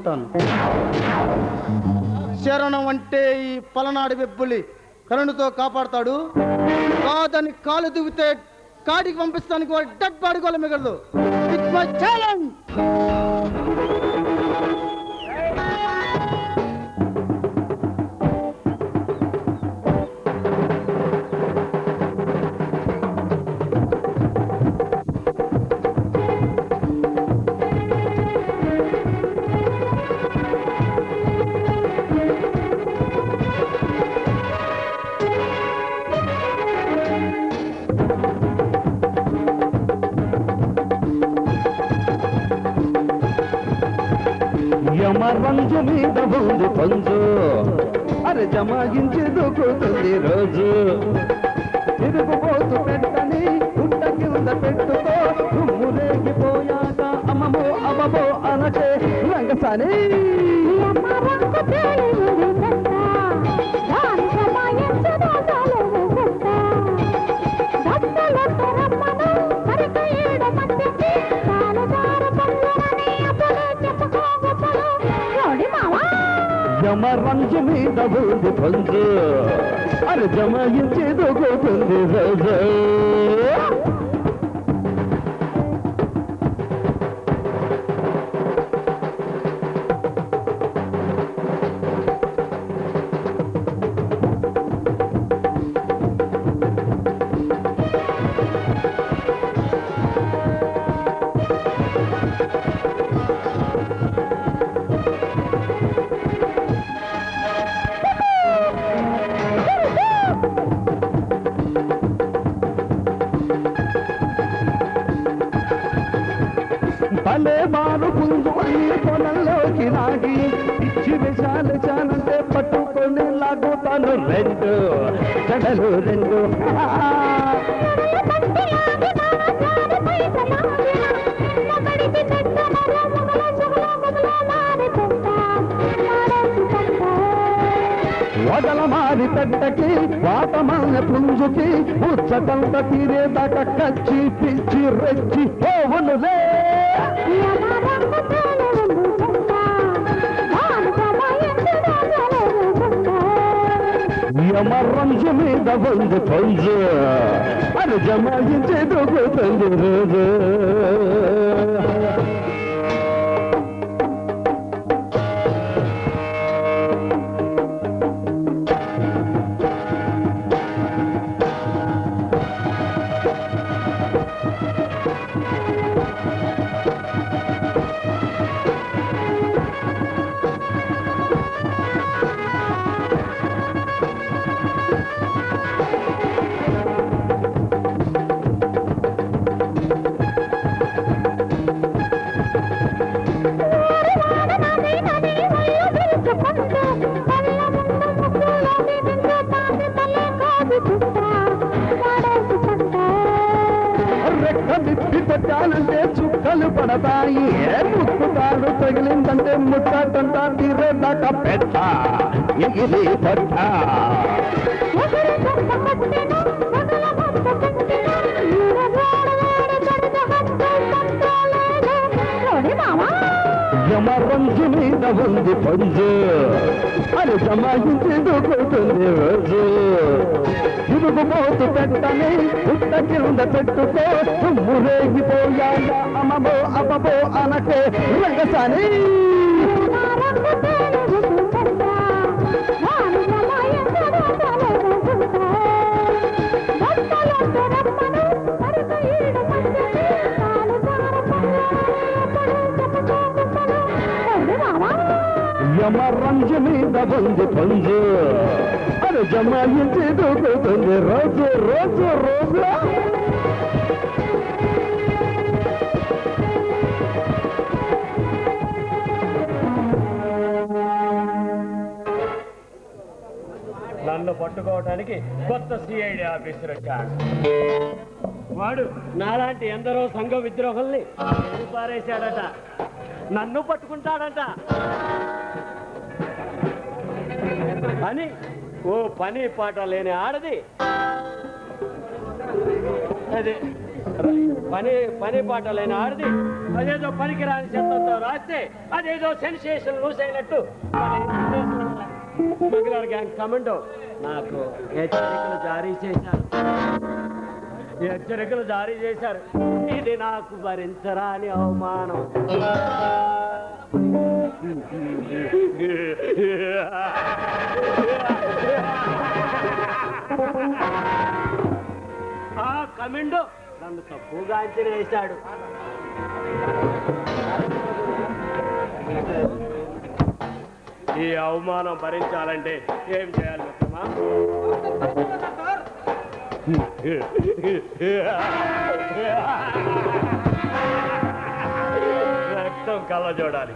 ఉంటాను. శరణం అంటే ఈ పలనాడు వెబ్బులి కరుణతో కాపాడతాడు. కాదని కాలు దువ్వితే కాడికి పంపిస్తానికి డెడ్ బాడీ గోల మిగలదు. ఇట్స్ మై ఛాలెంజ్ యమరంజు మీద ఉంది పంజు. అరే జమాగించి దూకుతుంది రోజు. తిరుగుబోతు పెట్టని గుంట కింద పెట్టుకో. తుమ్ము రేగిపోయాక అమ్మమో అమ్మమో అనచే రంగసాని అమ్మ జమ రంజు మీద ఉంది పంజు అరే జమాయించి దూకుతుంది రోజు పొలంలోకి ఇచ్చి విశాల చాలంటే పట్టుకొని లాగుతాను. రెండు జడలు రెండు. వదల మారి పెద్దకి వాతమాన పుంజుకి ఉచ్చటంత తీరేదాకా కచ్చి పిచ్చి రెచ్చి పోవునులే. మర్రంజు మీద ఉంది పంజు అది జమాయించి దొరుకుతుంది రోజు. పడతాయి. ఏ ముక్కుతాడు తగిలిందంటే ముట్టంట తీరేదాకా పెట్ట ఇది పట్ట యమరంజు మీద ఉంది పంచు అని జమాయించి దూకుతుంది రోజు. తిరుగుబోతు పెట్టని పుట్ట కింద పెట్టుకో తుమ్ము రేగిపోయాక అమ్మబో అమ్మబో అనకే రంగసాని. యమరంజు మీద ఉంది పంజు అది జమాయించి దూకుతుంది రోజు రోజు రోజు. నన్ను పట్టుకోవడానికి కొత్త సిఐడి ఆఫీసర్ వచ్చాడు. వాడు నాలాంటి ఎందరో సంఘ విద్రోహుల్ని పారేశాడట నన్ను పట్టుకుంటాడంట. అని ఓ పని పాట లేని ఆడది. అదే పని పని పాట లేని ఆడది. అదేదో పనికిరాని చెత్తతో రాస్తే అదేదో సెన్సేషన్ లూస్ అయినట్టు. మగిలార్ గ్యాంగ్ కమాండో నాకు హెచ్చరికలు జారీ చేశారు. హెచ్చరికలు జారీ చేశారు. ఇది నాకు భరించరాని అవమానం. ఆ కమెండో. నన్ను తప్పుగా అంచనా వేశాడు. ఈ అవమానం భరించాలంటే ఏం చేయాలి మిత్రమా? రక్తం కళ్ళ చూడాలి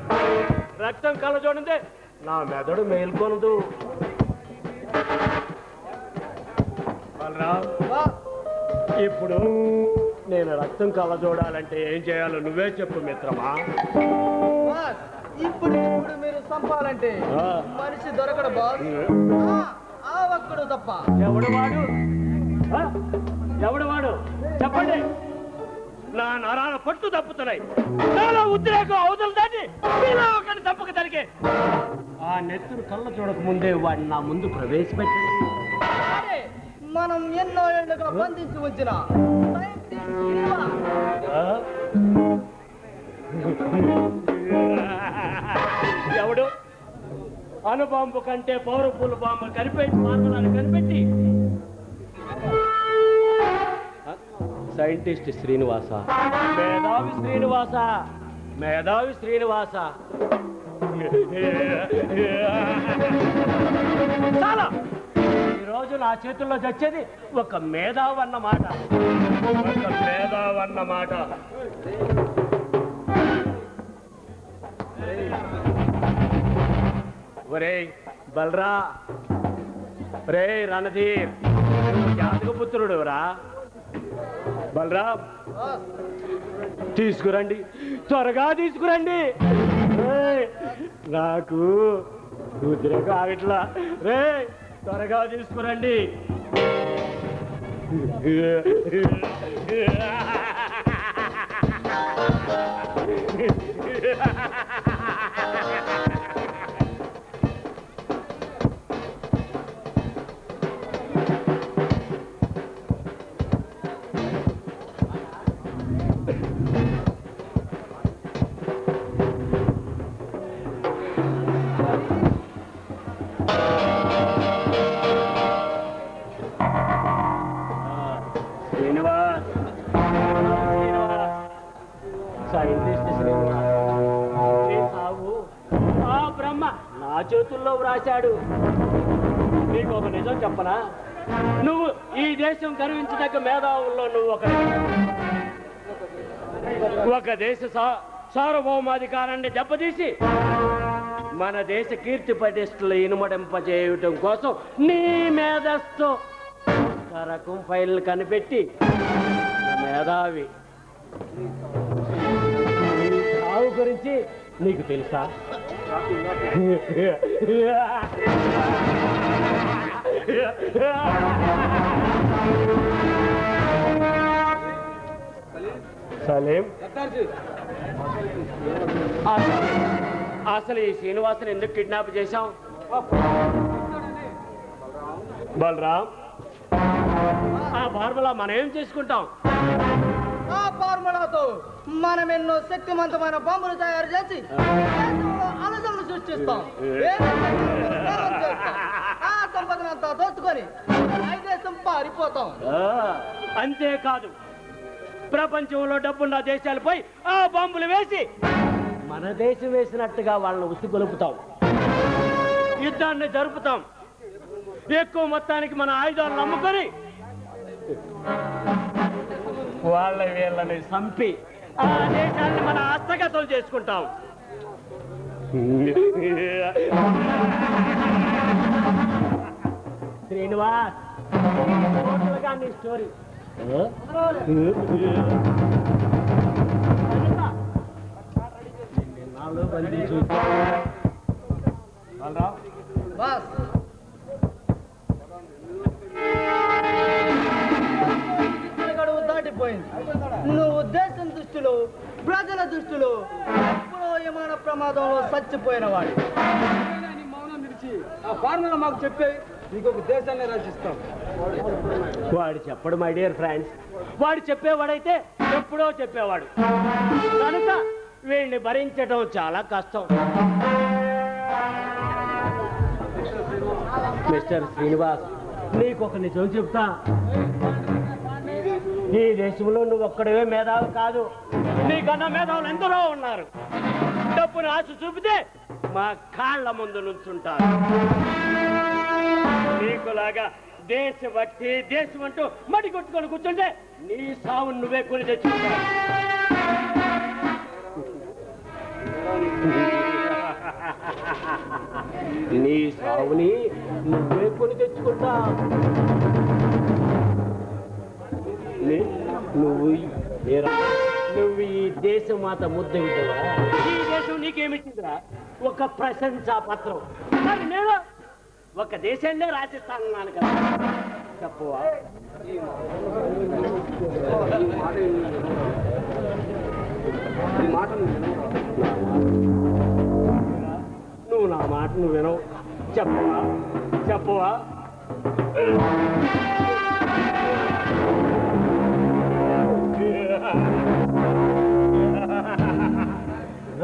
రక్తం కళ్ళ చూడంటే నా మెదడు మేల్కొనదు. ఇప్పుడు నేను రక్తం కళ్ళ చూడాలంటే ఏం చేయాలో నువ్వే చెప్పు మిత్రమా? ఇప్పుడు ఇప్పుడు మీరు చంపాలంటే. మనిషి దొరకడు బాస్ ఆ, ఒక్కడు తప్ప. ఎవడు వాడు? ఎవడు వాడు? చెప్పండి. నా నరాల పట్టు తప్పుతున్నాయి నాలో ఉద్రేకం అవతల దాన్ని మీలో ఒకరిని తప్పక తరిగే ఆ నెత్తురు కళ్ళ చూడక ముందే వాడిని నా ముందు ప్రవేశపెట్టండి అరే, మనం ఎన్నో ఏళ్ళుగా బంధించి. ఆ? ఎవడు అనుబాంబు కంటే పౌరపుల బాంబు కనిపెట్టి ఫార్ములాను కనిపెట్టి సైంటిస్ట్ శ్రీనివాస. మేధావి శ్రీనివాస. మేధావి శ్రీనివాస. చాలా. ఈరోజు నా చేతుల్లో చచ్చేది ఒక మేధావు అన్నమాట. ఒక మేధావు అన్నమాట. ఒరేయ్ బలరా. రే రణధీర్. జాతక పుత్రుడు రా బలరా తీసుకురండి. త్వరగా తీసుకురండి. నాకు ఉద్రేకం ఆగట్లా. రే త్వరగా తీసుకురండి. చేతుల్లో వ్రాశాడు. నీకు ఒక నిజం చెప్పనా? నువ్వు ఈ దేశం గర్వించదగ్గ మేధావుల్లో నువ్వు ఒక ఒక దేశ సార్వభౌమాధికారాన్ని దెబ్బతీసి మన దేశ కీర్తి పటిష్టలు ఇనుమడింపజేయటం కోసం నీ మేధస్సు రకం ఫైల్ కనిపెట్టి మేధావి. గురించి నీకు తెలుసా? సలేం. అసలు- ఈ శ్రీనివాసుని ఎందుకు కిడ్నాప్ చేశాం బలరాం. ఆ బార్బలా మనం ఏం చేసుకుంటాం? ఫార్ములాతో మనం ఎన్నో శక్తివంతమైన బాంబులు తయారు చేసి దేశంలో అలజడులు సృష్టిస్తాం. ఆ సంపదనంతా దోచుకొని పారిపోతాం. అంతేకాదు ప్రపంచంలో డబ్బున్న దేశాలపై ఆ బాంబులు వేసి మన దేశం వేసినట్టుగా వాళ్ళని ఉసిగొలుపుతాం. యుద్ధాన్ని జరుపుతాం. ఎక్కువ మొత్తానికి మన ఆయుధాలను అమ్ముకొని వాళ్ళ వీళ్ళని చంపి. ఆ దేశాన్ని మన హస్తగతం చేసుకుంటాం. శ్రీనివాస్ నీ స్టోరీ. బాస్ గడువు దాటిపోయింది ప్రజల దృష్టిలో ఎప్పుడో విమాన ప్రమాదంలో చచ్చిపోయిన వాడు. మౌనం ఆ ఫార్ములా మాకు చెప్పే నీకు ఒక దేశాన్ని రచిస్తాం వాడు చెప్పడు మై డియర్ ఫ్రెండ్స్ వాడు చెప్పేవాడైతే ఎప్పుడో చెప్పేవాడు. కనుక వీళ్ళని భరించడం చాలా కష్టం. మిస్టర్ శ్రీనివాస్ నీకు ఒక నిజం చెప్తా. ఈ దేశంలో నువ్వు ఒక్కడవే మేధావి కాదు. నీకన్నా మేధావులు ఎందరో ఉన్నారు. డబ్బును ఆశ చూపితే మా కాళ్ళ ముందు నుంచుంటారు. నీకులాగా దేశభక్తి దేశం అంటూ మడి కొట్టుకొని కూర్చుంటే నీ సావు నువ్వే కొని తెచ్చుకుంటావు. నీ సావుని నువ్వే కొని తెచ్చుకుంటా నువ్వు నువ్వు ఈ- దేశం నువ్వు ఈ ముద్ద వింటవా ఈ దేశం నీకేమిచ్చిందిరా? ఒక ప్రశంసా పత్రం. మరి నేను ఒక దేశంలో రాసిస్తాను కదా. చెప్పవా? మాట నువ్వు నా మాట నువ్వు వినవు. చెప్పవా? చెప్పవా?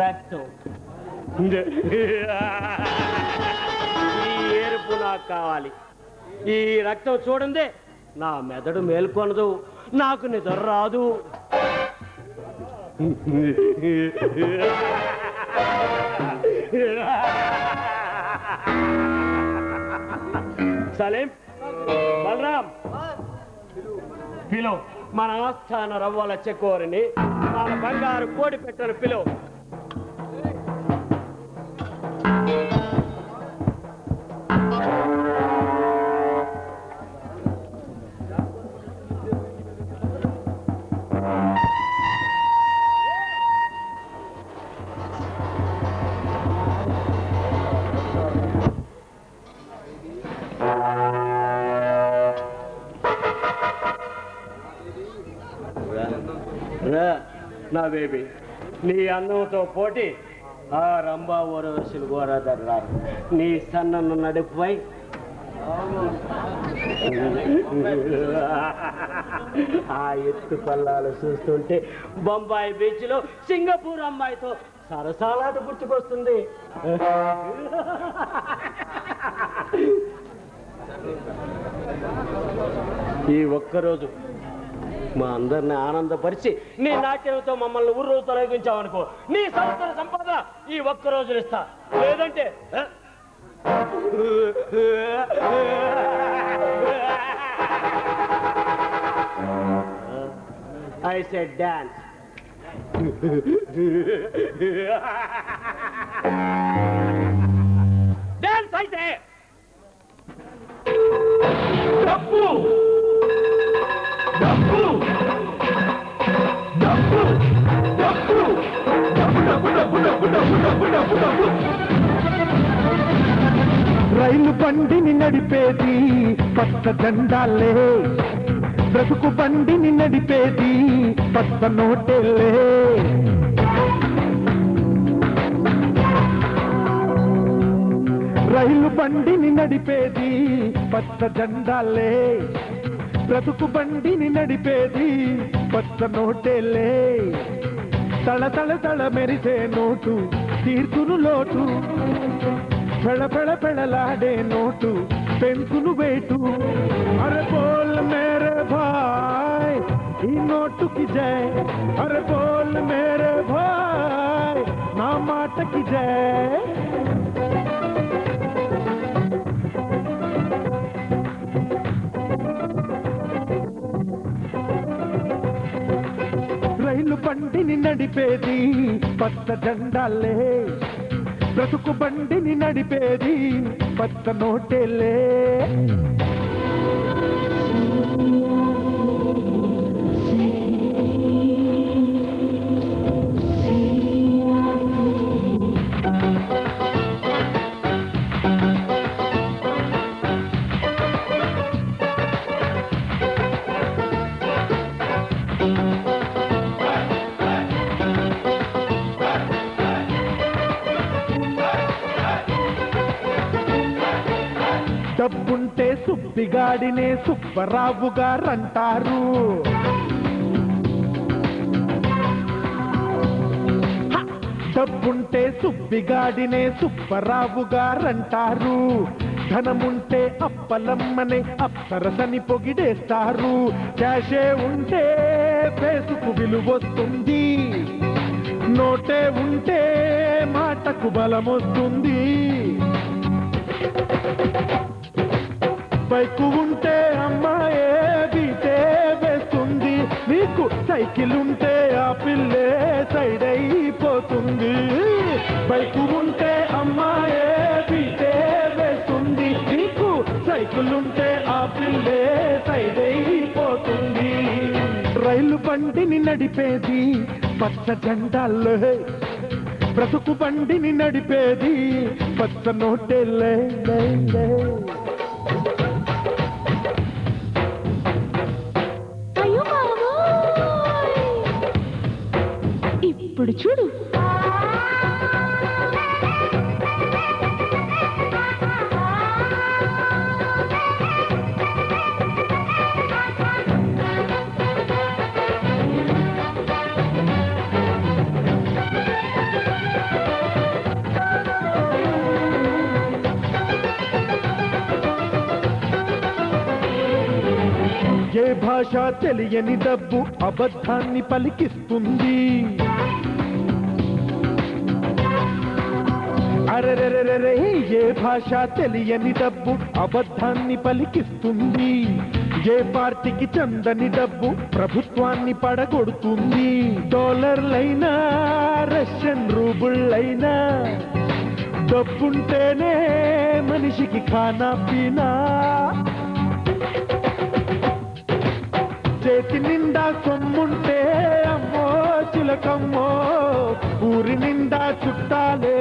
రక్తం ఈ ఏరుపు నాకు కావాలి. ఈ రక్తం చూడండి. నా మెదడు మేల్కొనదు. నాకు నిద్ర రాదు. సలీం. బలరాం. పిలో మన ఆస్థాన రవ్వల చెక్కోరిని మన బంగారు కోడి పెట్టను పిలో నా బేబీ. నీ అన్నంతో పోటీ ఆ రంభా ರಂಭಾ గోరాధర్ ಗೋರಾದಾರ నీ సన్నను ನಡುಪೈ ఆ ఎత్తు పల్లాలు చూస్తుంటే బొంబాయి బీచ్లో సింగపూర్ అమ్మాయితో సరసాలాట గుర్తుకొస్తుంది. ఈ ఒక్కరోజు మా అందరిని ఆనందపరిచి నీ నాట్యంతో మమ్మల్ని ఊరు తొలగించావనుకో నీ సంవత్సర సంపాదన ఈ ఒక్క రోజులు ఇస్తా. లేదంటే? ఐ సెడ్ డాన్స్ డాన్స్ అయితే! డబ్బు రైలు బండిని నడిపేది పచ్చ జెండాలే. బ్రతుకు బండిని నడిపేది పచ్చ నోటేలే. రైలు బండిని నడిపేది పచ్చ జెండాలే. బ్రతుకు బండిని నడిపేది పచ్చ నోటేలే. తళ తళ తళ మెరిసే నోటు తీర్చును లోటు. పెళ పెళ పెళలాడే నోటు పెంకును వేటు. అరే బోల్ మేరే భాయ్ ఈ నోటుకి జై. అరే బోల్ మేరే భాయ్ నా మాటకి జై. బండిని నడిపేది పచ్చ జెండాలే. బ్రతుకు బండిని నడిపేది పచ్చ నోటేలే. సుబ్బిగాడినే సుబ్బరావు గారంటారు డబ్బుంటే సుబ్బిగాడినే సుబ్బరావు గారంటారు ధనముంటే అప్పలమ్మనే అప్సరసని పొగిడేస్తారు. క్యాషే ఉంటే పేసుకు విలువొస్తుంది. నోటే ఉంటే మాటకు బలమొస్తుంది. బైకు ఉంటే అమ్మాయే బీటే వేస్తుంది నీకు సైకిల్ ఉంటే ఆ పిల్లే సైడ్ అయిపోతుంది. బైకు ఉంటే అమ్మాయే బీటే వేస్తుంది నీకు సైకిల్ ఉంటే ఆ పిల్లే సైడ్ అయిపోతుంది. రైలు బండిని నడిపేది పచ్చ జెండాల్లో. బ్రతుకు బండిని నడిపేది పచ్చ నోటెల్లే. ఇప్పుడు చూడు. ఏ భాష తెలియని డబ్బు అబద్ధాన్ని పలికిస్తుంది. అరెరెరెరెరే ఏ భాష తెలియని డబ్బు అబద్ధాన్ని పలికిస్తుంది? ఏ పార్టీకి చందని డబ్బు ప్రభుత్వాన్ని పడగొడుతుంది? డాలర్లైనా రష్యన్ రూబుళ్ళైనా డబ్బుంటేనే మనిషికి ఖానా పీనా? చేతి నిండా సొమ్ముంటే అమ్మో చిలకమ్మో ఊరి నిండా చుట్టాలే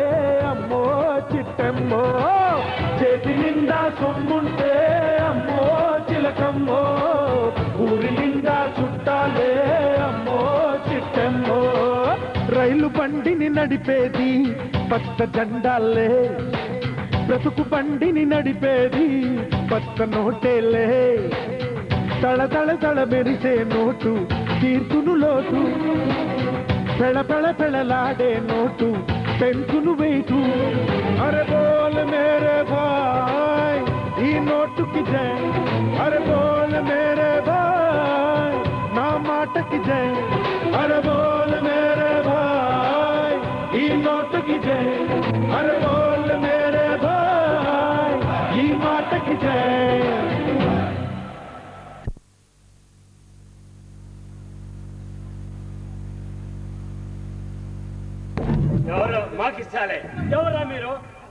చిలకమ్మో చేతి నిండా సొమ్ముంటే అమ్మో చిలకమ్మో ఊరి నిండా చుట్టాలే అమ్మో చిట్టమ్మో. రైలు బండిని నడిపేది పచ్చ జెండాలే బ్రతుకు బండిని నడిపేది పచ్చ నోటేలే. తళ తళ తళ మెరిసే నోటు తీర్పును లోటు పెళ పెళ పెళలాడే నోటు పెంచును వెయిటు అరే బోల్ మేరే భాయ్ ఈ నోటుకి జై అరే బోల్ మేరే భాయ్ నా మాటకి జై అరే బోల్ మేరే భాయ్ ఈ నోటుకి జై అరే బోల్ మేరే భాయ్ ఈ మాటకి జై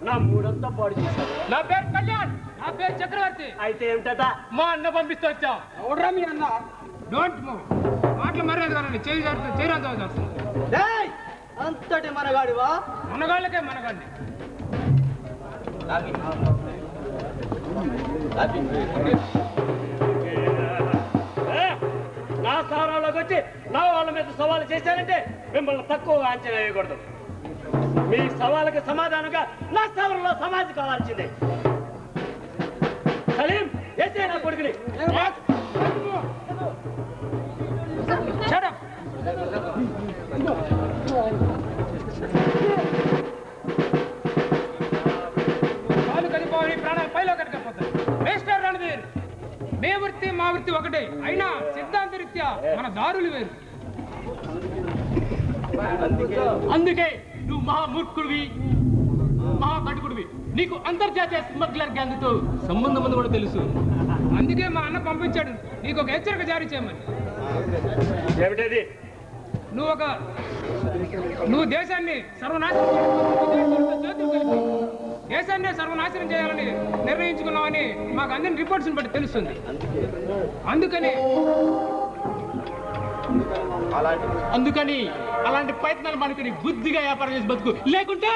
నా మూడంతా పాడు చేశారు. నా పేరు కళ్యాణ్. నా పేరు చక్రవర్తి. అయితే ఏమిటట? మా అన్న పంపిస్తూ వచ్చాం. ఎవడ్రా మీ అన్న? డోంట్ మూవ్ మాటలు మర్యాద కానీ చేయి డేయ్! అంతటి మనగాడివా? మనగాళ్ళకే మనగాడిని. ఏ? నా స్థానంలోకి వచ్చి నా వాళ్ళ మీద సవాలు చేశారంటే మిమ్మల్ని తక్కువ అంచనా వేయకూడదు. మీ సవాళ్ళకి సమాధానంగా నా స్థావరంలో సమాధి కావాల్సిందే. సలీం ఎత్తే నా కొడుకుని. Shut కలిపోయి ప్రాణాలు పైలో మేస్టర్ రణధీర్ మే వృత్తి మా వృత్తి ఒకటే. అయినా సిద్ధాంత రీత్యా మన దారులు వేరు. అందుకే నువ్వు మహా మూర్ఖుడివి మహా కటుకుడివి నీకు అంతర్జాతీయ స్మగ్లర్ గ్యాంగ్తో సంబంధం ఉంది కూడా తెలుసు. అందుకే మా అన్న పంపించాడు. నీకు ఒక హెచ్చరిక జారీ చేయమని. ఏమిటది? నువ్వు ఒక నువ్వు దేశాన్ని సర్వనాశనం దేశాన్ని సర్వనాశనం చేయాలని నిర్ణయించుకున్నావని మాకు అందిన రిపోర్ట్స్ని బట్టి తెలుస్తుంది. అందుకని అందుకని అలాంటి ప్రయత్నాలు మనకి బుద్ధిగా వ్యాపారం చేసి బతుకు. లేకుంటే